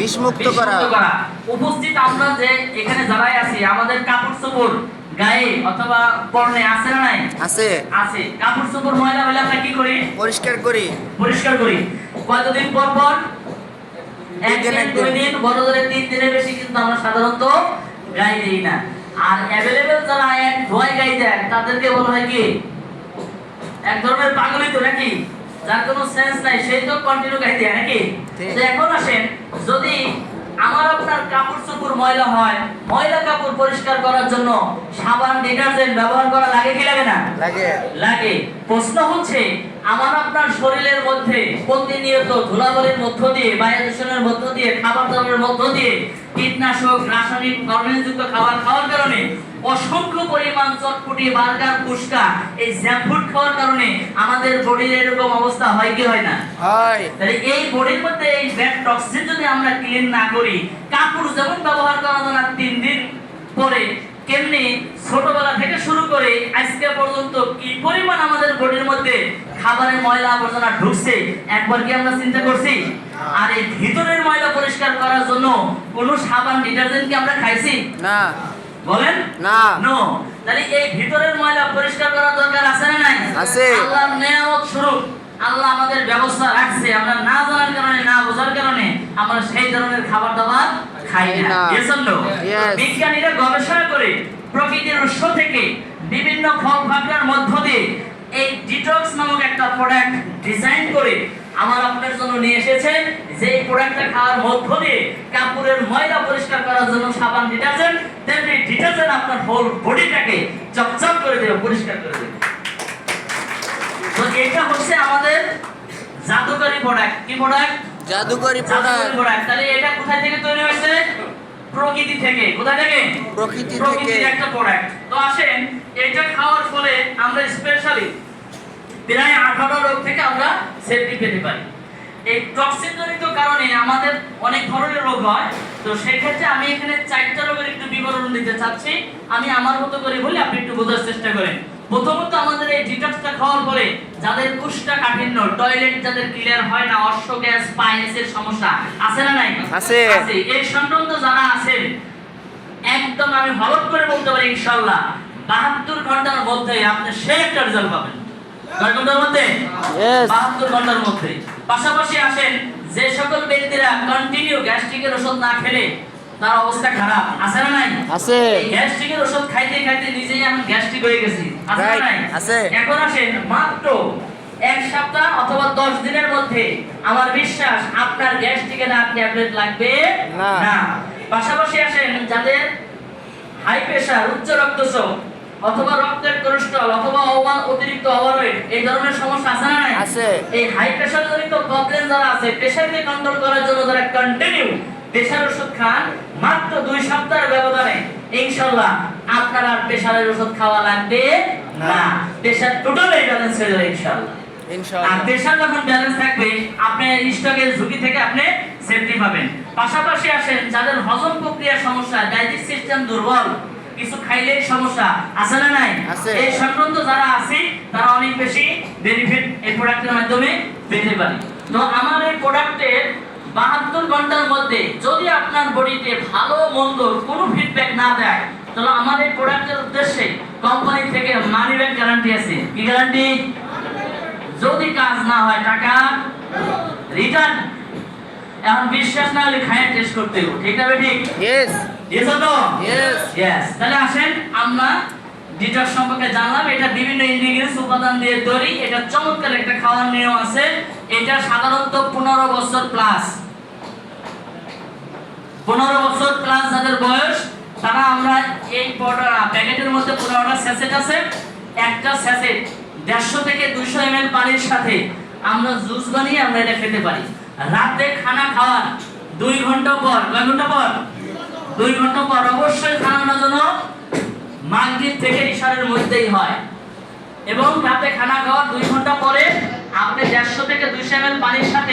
বিষমুক্ত করা। উপস্থিত আমরা যে এখানে যারাই আছি আমাদের কাপড় চোপড় গায়ে অথবা পরনে আছে না নাই? আছে। আছে। কাপড় চোপড় ময়লা হলে আমরা কি করি? পরিষ্কার করি। পরিষ্কার করি। কতদিন পর পর? দিন, একদিন। দুই দিন বড় ধরে তিন দিনের বেশি কিন্তু আমরা সাধারণত গায়ে দিই না। আর অ্যাভেলেবেল যারা এক ধোয়ায় গায়ে তাদেরকে বলা হয় কি? এক ধরনের পাগলই তো নাকি? যার কোনো সেন্স নাই সেই তো কন্টিনিউ দেয় নাকি? তো এখন আসেন যদি আমার আপনার কাপড় চোপড় ময়লা হয় ময়লা কাপড় পরিষ্কার করার জন্য সাবান ডিটারজেন্ট ব্যবহার করা লাগে কি লাগে না? লাগে। লাগে। প্রশ্ন হচ্ছে আমার আপনার শরীরের মধ্যে প্রতিনিয়ত ধুলাবালির মধ্য দিয়ে বায়ু দূষণের মধ্য দিয়ে খাবার দাবারের মধ্য দিয়ে কীটনাশক রাসায়নিক হরমোনযুক্ত খাবার খাওয়ার কারণে অসংখ্য পরিমাণ চটপটি বার্গার ফুচকা এই জ্যাম ফুড খাওয়ার কারণে আমাদের বডির এরকম অবস্থা হয় কি হয় না? হয়। তাহলে এই বডির মধ্যে এই ব্যাড টক্সিন যদি আমরা ক্লিন না করি কাপড় যেমন ব্যবহার করা যায় না তিন দিন পরে কেমনি ছোটবেলা থেকে শুরু করে আজকে পর্যন্ত কি পরিমাণ আমাদের বডির মধ্যে খাবারের ময়লা আবর্জনা ঢুকছে একবার কি আমরা চিন্তা করছি? আর এই ভিতরের ময়লা পরিষ্কার করার জন্য কোনো সাবান ডিটারজেন্ট কি আমরা খাইছি? না। বলেন? না। নো তাহলে এই ভিতরের ময়লা পরিষ্কার করার দরকার আছে না নাই? আছে। আল্লাহর নিয়ামত স্বরূপ আল্লাহ আমাদের ব্যবস্থা রাখছে। আমরা না জানার কারণে না বোঝার কারণে আমরা সেই ধরনের খাবার দাবার খাই না? Yes. বিজ্ঞানীরা গবেষণা করে প্রকৃতির উৎস থেকে বিভিন্ন ফল ফাকড়ার মধ্য দিয়ে এই ডিটক্স নামক একটা প্রোডাক্ট ডিজাইন করে আমার আপনার জন্য নিয়ে এসেছে। যে প্রোডাক্টটা খাওয়ার মধ্য দিয়ে কাপড়ের ময়লা পরিষ্কার করার জন্য সাবান ডিটারজেন্ট তেমনি ডিটারজেন্ট আপনার হোল বডিটাকে চকচক করে দেবে পরিষ্কার করে দেবে। তো এটা হচ্ছে আমাদের জাদুকরি প্রোডাক্ট কি প্রোডাক্ট জাদুকরি প্রোডাক্ট তাহলে এটা কোথায় থেকে তৈরি হয়েছে? প্রকৃতি থেকে। কোথা থেকে? প্রকৃতি থেকে। একটা প্রোডাক্ট তো আসেন এটা খাওয়ার ফলে আমরা স্পেশালি প্রায় আঠারো রোগ থেকে আমরা সেফটি পেতে পারি। এই টক্সিন জনিত কারণে আমাদের অনেক ধরনের রোগ হয়। তো সেই ক্ষেত্রে আমি এখানে চারটা রোগের একটু বিবরণ দিতে চাচ্ছি। আমি আমার মতো করে বলি আপনি একটু বোঝার চেষ্টা করেন। প্রথমত আমাদের এই ডিটক্সটা খাওয়ার পরে যাদের কুষ্টা কাঠিন্য টয়লেট যাদের ক্লিয়ার হয় না অশ্ব গ্যাস পাইলসের সমস্যা আছে না নাই? আছে। এই সংক্রান্ত যারা আছেন একদম আমি হলফ করে বলতে পারি ইনশাআল্লাহ বাহাত্তর ঘণ্টার মধ্যে আপনি সে একটা রেজাল্ট পাবেন। কয় ঘণ্টার মধ্যে? বাহাত্তর ঘণ্টার মধ্যে। পাশাপাশি আসেন যে সকল ব্যক্তিরা কন্টিনিউ গ্যাস্ট্রিকের ওষুধ না খেলে তার অবস্থা খারাপ। আছে না নাই? আছে। গ্যাস্ট্রিকের ওষুধ খাইতে খাইতে নিজেই এখন গ্যাস্ট্রিক হয়ে গেছি। আছে না নাই? আছে। এখন আসেন মাত্র এক সপ্তাহ অথবা দশ দিনের মধ্যে। আমার বিশ্বাস আপনার গ্যাস্ট্রিকের আর ট্যাবলেট লাগবে না। না। পাশাপাশি আসেন যাদের হাই প্রেসার উচ্চ রক্তচাপ অথবা রক্তের কোলেস্ট্রল অথবা ওভার অতিরিক্ত ওভারওয়েট এই ধরনের সমস্যা আছে না আছে। এই হাই প্রেসার জনিত প্রবলেম যারা আছে প্রেসারকে কন্ট্রোল করার জন্য যারা কন্টিনিউ প্রেসার ওষুধ খান মাত্র দুই সপ্তাহের ব্যবধানে। ইনশাআল্লাহ আপনার আর প্রেসারের ওষুধ খাওয়া লাগবে না। প্রেসার টোটালি ব্যালেন্স হয়ে যাবে ইনশাআল্লাহ। আর প্রেসার যখন ব্যালেন্স থাকবে আপনার স্টকের ঝুঁকি থেকে আপনি সেফটি পাবেন। পাশাপাশি আসেন যাদের হজম প্রক্রিয়ার সমস্যা ডাইজেস্ট সিস্টেম দুর্বল কিছু খাইলে সমস্যা আছে না নাই। এই সংক্রান্ত যারা আছে তারা অনেক বেশি বেনিফিট এই প্রোডাক্টের মাধ্যমে পেতে পারে। তো আমার এই প্রোডাক্টের বাহাত্তর ঘণ্টার মধ্যে যদি আপনার বডিতে ভালো মন্দ কোনো ফিডব্যাক না দেয় তাহলে আমার এই প্রোডাক্টের উদ্দেশ্যে কোম্পানি থেকে মানি ব্যাক গ্যারান্টি আছে। কি গ্যারান্টি যদি কাজ না হয় টাকা রিটার্ন এখন বিশ্বাস না হলে খায় টেস্ট করতে হবে। ঠিক ঠিক yes Yes or no? Yes. Yes. তাহলে আসেন আমরা ডিটক্স সম্পর্কে জানলাম এটা বিভিন্ন ইনগ্রেডিয়েন্টস উপাদান দিয়ে তৈরি এটা চমৎকার একটা খাওয়ার নিয়ম আছে এটা সাধারণত পনেরো বছর প্লাস পনেরো বছর প্লাস যাদের বয়স তারা আমরা এই প্যাকেটের মধ্যে পনেরোটা স্যাসেট আছে একটা স্যাসেট দেড়শো থেকে দুইশো এম পানির সাথে আমরা জুস বানিয়ে আমরা এটা খেতে পারি রাতে খানা খাওয়ার দুই ঘণ্টা পর, কয় ঘণ্টা পর? দুই ঘণ্টা পর অবশ্যই খানাটা যেন মাগরিব থেকে ইশারের মধ্যেই হয়। এবং রাতে খানা খাওয়ার দুই ঘণ্টা পরে আপনি দেড়শো থেকে দুইশো এম পানির সাথে